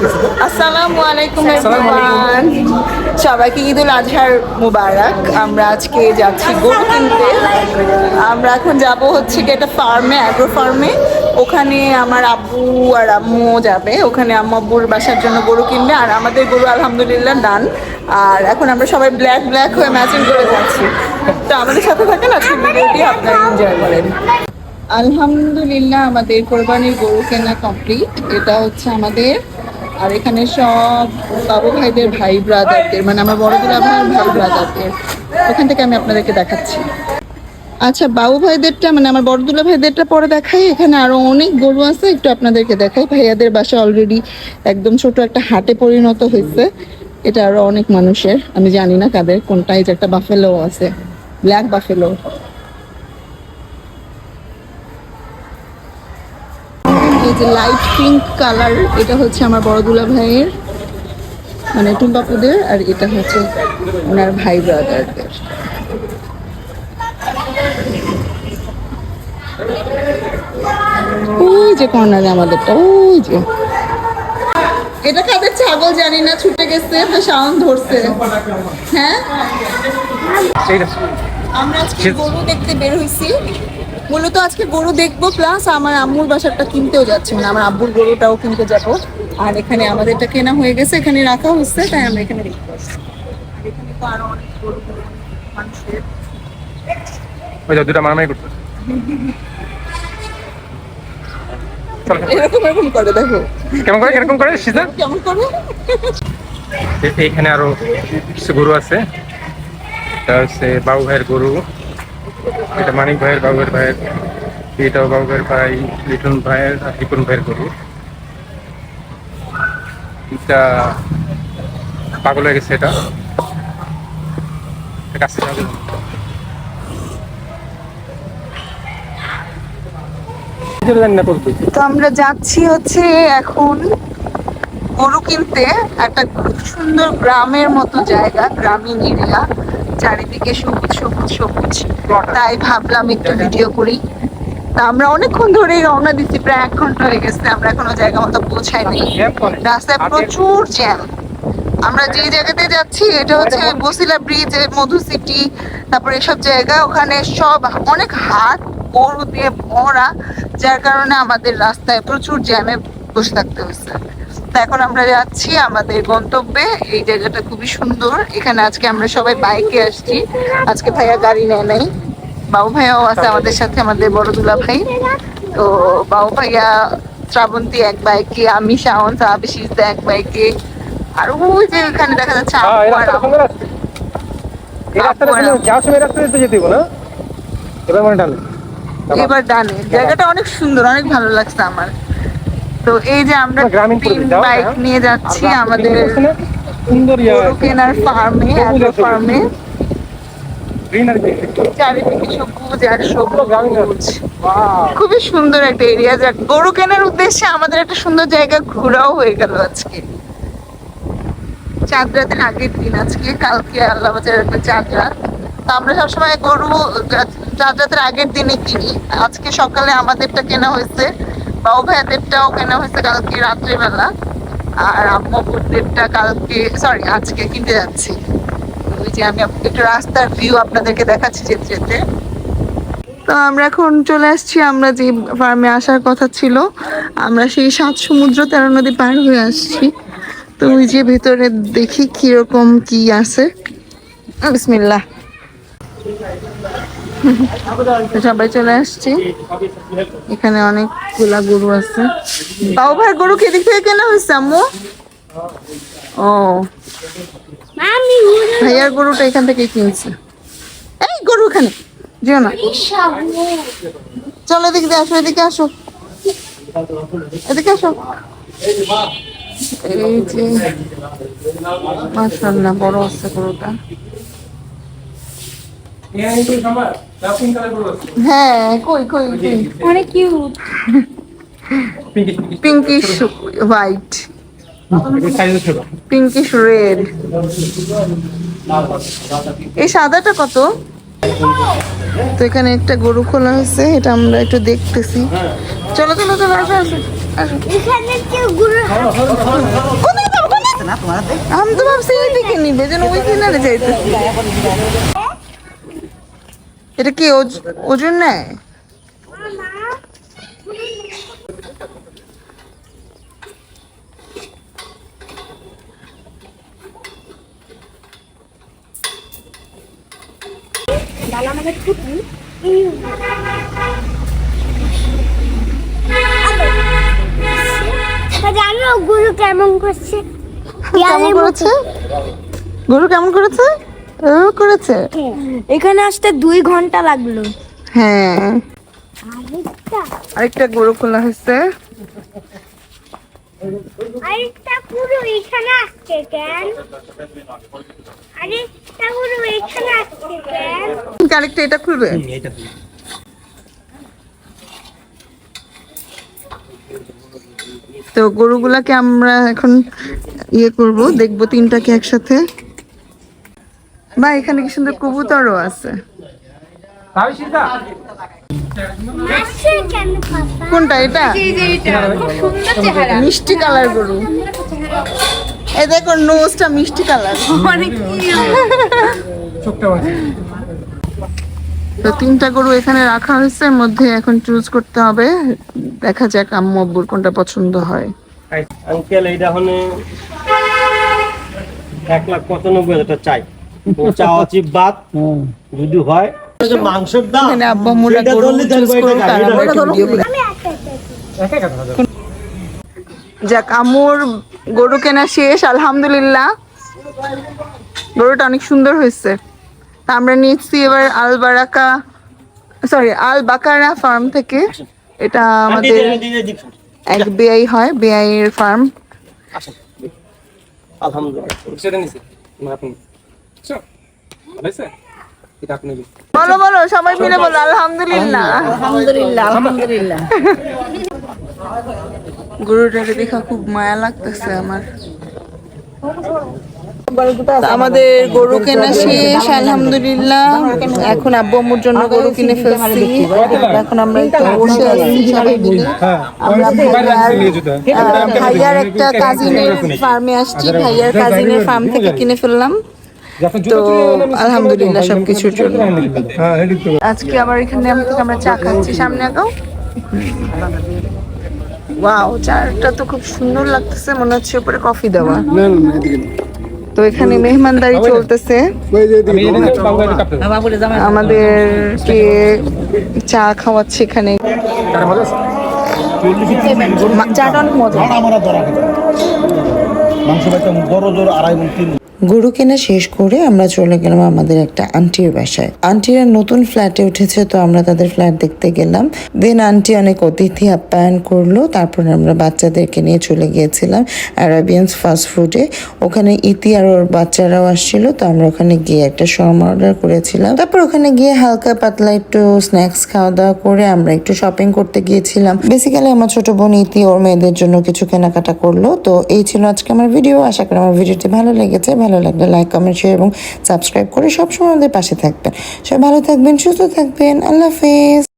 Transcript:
আসসালামু আলাইকুম এভরিওয়ান সবাইকে ঈদ উল আজহার মুবারক। আমরা আজকে যাচ্ছি গরু কিনতে। আমরা এখন যাব হচ্ছে কি একটা ফার্মে অ্যাগ্রো ফার্মে ওখানে আমার আব্বু আর আম্মু যাবে। ওখানে আম্মু আব্বুর বাসার জন্য গরু কিনবে। আর আমাদের গরু আলহামদুলিল্লাহ ডান আর এখন আমরা সবাই ব্ল্যাক ব্ল্যাক হয়ে ম্যাচিং করে যাচ্ছি। তো আমাদের সাথে থাকেন আজকে ভিডিওটি আপনারা এনজয় করেন। আলহামদুলিল্লাহ আমাদের কোরবানির গরু কেনা কমপ্লিট এটা হচ্ছে আমাদের আর এখানে সব বাবু ভাইদের ভাই ব্রাদারদের মানে আমার বড় দুলা ভাইয়ের ভাই ব্রাদারদের। ওখান থেকে আমি আপনাদেরকে দেখাচ্ছি। আচ্ছা বাবু ভাইদেরটা মানে আমার বড় দুলা ভাইদেরটা পরে দেখাই। এখানে আরও অনেক গরু আছে, একটু আপনাদেরকে দেখাই। ভাইয়াদের বাসা অলরেডি একদম ছোট একটা হাটে পরিণত হয়েছে। এটা আরও অনেক মানুষের, আমি জানি না কাদের, কোনটা যে একটা বাফেলো আছে ব্ল্যাক বাফেলো এই যে লাইট পিঙ্ক কালার এটা হচ্ছে আমার বড় দুলা ভাইয়ের মানে টুম্পাপুদের আর এটা হচ্ছে ওনার ভাই ব্রাদারদের ওই যে কর্নারে আমাদেরটা ওই যে। এটা কাদের ছাগল জানি না ছুটে গেছে সাউন্ড ধরছে। হ্যাঁ? আমরা আজকে গরু দেখতে বের হইছি। মূলত আজকে গরু দেখব প্লাস আমার আম্মুর বাসারটা কিনতেও যাচ্ছি। মানে আমার আব্বুর গরুটাও কিনতে যাব। আর এখানে আমাদেরটা কেনা হয়ে গেছে এখানে রাখা হচ্ছে তাই আমরা এখানে দেখতে আসছি এখানে তো আরও অনেক গরু মানুষের। ওই যে দুটা মারামারি এরকম এরকম করে দেখো। কেমন করে এরকম করে সিজা কেমন করে? এখানে আরও কিছু গরু আছে। এটা হচ্ছে বাবু ভাইয়ের গরু। এটা মানিক ভাইয়ের বাবু ভাইয়ের, এটাও বাবু ভাইয়ের ভাই, লিটন ভাইয়ের আর রিপন ভাইয়ের গরু এটা পাগল হয়ে গেছে এটা কাছে। তো আমরা যাচ্ছি হচ্ছে এখন গরু কিনতে একটা সুন্দর গ্রামের মতো জায়গা গ্রামীণ এরিয়া চারিদিকে সবুজ সবুজ সবুজ। তাই ভাবলাম একটু ভিডিও করি। তা আমরা অনেকক্ষণ ধরে রওনা দিচ্ছি প্রায় এক ঘণ্টা হয়ে গেছে আমরা এখনও জায়গা মতো পৌঁছাইনি রাস্তায় প্রচুর জ্যাম। আমরা যে জায়গাতে যাচ্ছি এটা হচ্ছে বসিলা ব্রিজ মধু সিটি তারপরে এসব জায়গা ওখানে সব অনেক হাট গরু দিয়ে ভরা যার কারণে আমাদের রাস্তায় প্রচুর জ্যামে বসে থাকতে হচ্ছে তা এখন আমরা যাচ্ছি আমাদের গন্তব্যে। এই জায়গাটা খুবই সুন্দর। এখানে আজকে আমরা সবাই বাইকে আসছি। আজকে ভাইয়া গাড়ি নেয় নাই। বাবু ভাইয়াও আছে আমাদের সাথে আমাদের বড় দুলা ভাই। তো বাবু ভাইয়া শ্রাবন্তী এক বাইকে আমি শাওন সাহাবি এক বাইকে। আর ওই যে ওখানে দেখা যাচ্ছে হ্যাঁ। এবার ডানে। জায়গাটা অনেক সুন্দর অনেক ভালো লাগছে আমার। তো এই যে আমরা বাইক নিয়ে যাচ্ছি আমাদের কেনার ফার্মে ফার্মে চারিদিকে সবুজ আর সবুজ। খুবই সুন্দর একটা এরিয়া যাক গরু কেনার উদ্দেশ্যে আমাদের একটা সুন্দর জায়গা ঘোরাও হয়ে গেল আজকে। চাঁদ রাতের আগের দিন আজকে কালকে আল্লাহ বাজার একটা চাঁদ রাত তো আমরা সবসময় গরু চাঁদ রাতের আগের দিনে কিনি। আজকে সকালে আমাদেরটা কেনা হয়েছে। বাবু ভাইয়াদেরটাও কেনা হয়েছে কালকে রাত্রেবেলা, আর আম্মাপুরদেরটা কালকে সরি আজকে কিনতে যাচ্ছি। ওই যে আমি একটু রাস্তার ভিউ আপনাদেরকে দেখাচ্ছি যেতে যেতে। তো আমরা এখন চলে আসছি, আমরা যে ফার্মে আসার কথা ছিল, আমরা সেই সাত সমুদ্র তেরো নদী পার হয়ে আসছি। তো ওই যে ভেতরে দেখি কীরকম কি আছে। বিসমিল্লাহ। তো সবাই চলে আসছি। এখানে অনেকগুলা গরু আছে। বাবু ভাই গরু কি দিক থেকে কেনা হয়েছে আম্মু? ও। ভাইয়ার গরুটা এখান থেকে কিনছে। এই গরু এখানে যেও না। চলো এদিকে দিয়ে আসো এদিকে আসো। এদিকে আসো। এই যে মাশাআল্লাহ বড় আছে গরুটা। হ্যাঁ কই কই কই অনেক cute Pinkish, pinkish. Pinkish white. Pinkish red এই সাদাটা কত? তো এখানে একটা গরু খোলা হয়েছে এটা আমরা একটু দেখতেছি। চলো চলো চলো আসো আসো আসো। এখানে কেউ গুরু আমি তো ভাবছি এইদিকে নিবে যেন ওই কিনারে যাইতে এটা কি ওজ- ওজন নেয়? জানো গুরু কেমন করছে? কেমন করেছে? গরু কেমন করেছে? করেছে। এখানে আসতে দুই ঘণ্টা লাগল। হ্যাঁ। আরেকটা। গরু খোলা হয়েছে। আরেকটা পুরো এখানে আসছে কেন? আরেকটা পুরো এখানে আসছে কেন? আরেকটা এটা খুলবে। তো গরুগুলাকে আমরা এখন ইয়ে করব দেখব তিনটাকে একসাথে। বা এখানে কি সুন্দর কবুতরও আছে? কোনটা এটা? মিষ্টি কালার গরু। এই দেখো নোজটা মিষ্টি কালার। তো তিনটা গরু এখানে রাখা হয়েছে এর মধ্যে এখন চুজ করতে হবে। দেখা যাক আম্মু আব্বুর কোনটা পছন্দ হয়। আঙ্কেল এইটা হলে এক লাখ পঁচানব্বই হাজার টাকা চাই। চিপ যদি হয়। মাংসের দাম গরু চুজ আমরা করে। যাক আম্মুর গরু কেনা শেষ আলহামদুলিল্লাহ। গরুটা অনেক সুন্দর হয়েছে। তা আমরা নিচ্ছি এবার আল বারাকা সরি আল বাকারা ফার্ম থেকে। এটা আমাদের এক বেআই হয় বেআইয়ের ফার্ম আলহামদুলিল্লাহ। বলো বলো সবাই মিলে বলো আলহামদুলিল্লাহ। আলহামদুলিল্লাহ। আলহামদুলিল্লাহ গরুটাকে দেখা খুব মায়া লাগতেছে আমার। আমাদের গরু কেনা শেষ আলহামদুলিল্লাহ। এখন আব্বু আম্মুর জন্য গরু কিনে ফেলছি। এখন আমরা একটু বসে আছি সবাই মিলে। আমরা ভাইয়ার ভাইয়ার একটা কাজিনের ফার্মে আসছি। ভাইয়ার কাজিনের ফার্ম থেকে কিনে ফেললাম। তো আলহামদুলিল্লাহ সবকিছুর জন্য। আজকে আবার এখানে আমরা চা খাচ্ছি। সামনে আগাও। ওয়াও চাটা তো খুব সুন্দর লাগতেছে। মনে হচ্ছে উপরে কফি দেওয়া। তো এখানে মেহমানদারি চলতেছে। আমাদেরকে চা খাওয়াচ্ছে এখানে। চাটা অনেক মজা গরু কেনা শেষ করে আমরা চলে গেলাম আমাদের একটা আন্টির বাসায়। আন্টিরা নতুন ফ্ল্যাটে উঠেছে, তো আমরা তাদের ফ্ল্যাট দেখতে গেলাম। দেন আন্টি অনেক অতিথি আপ্যায়ন করল, তারপর আমরা বাচ্চাদেরকে নিয়ে চলে গিয়েছিলাম অ্যারাবিয়ান্স ফাস্ট ফুডে ওখানে ইতি আর ওর বাচ্চারাও আসছিল, তো আমরা ওখানে গিয়ে একটা শর্মা অর্ডার করেছিলাম। তারপর ওখানে গিয়ে হালকা পাতলা একটু স্ন্যাক্স খাওয়া দাওয়া করে আমরা একটু শপিং করতে গিয়েছিলাম। বেসিক্যালি আমার ছোট বোন ইতি ওর মেয়েদের জন্য কিছু কেনাকাটা করল, তো এই ছিল আজকে আমার ভিডিও আশা করি আমার ভিডিওটি ভালো লেগেছে। ভালো লাগলে লাইক কমেন্ট শেয়ার এবং সাবস্ক্রাইব করে সবসময় আমাদের পাশে থাকবেন। সবাই ভালো থাকবেন, সুস্থ থাকবেন। আল্লাহ হাফেজ।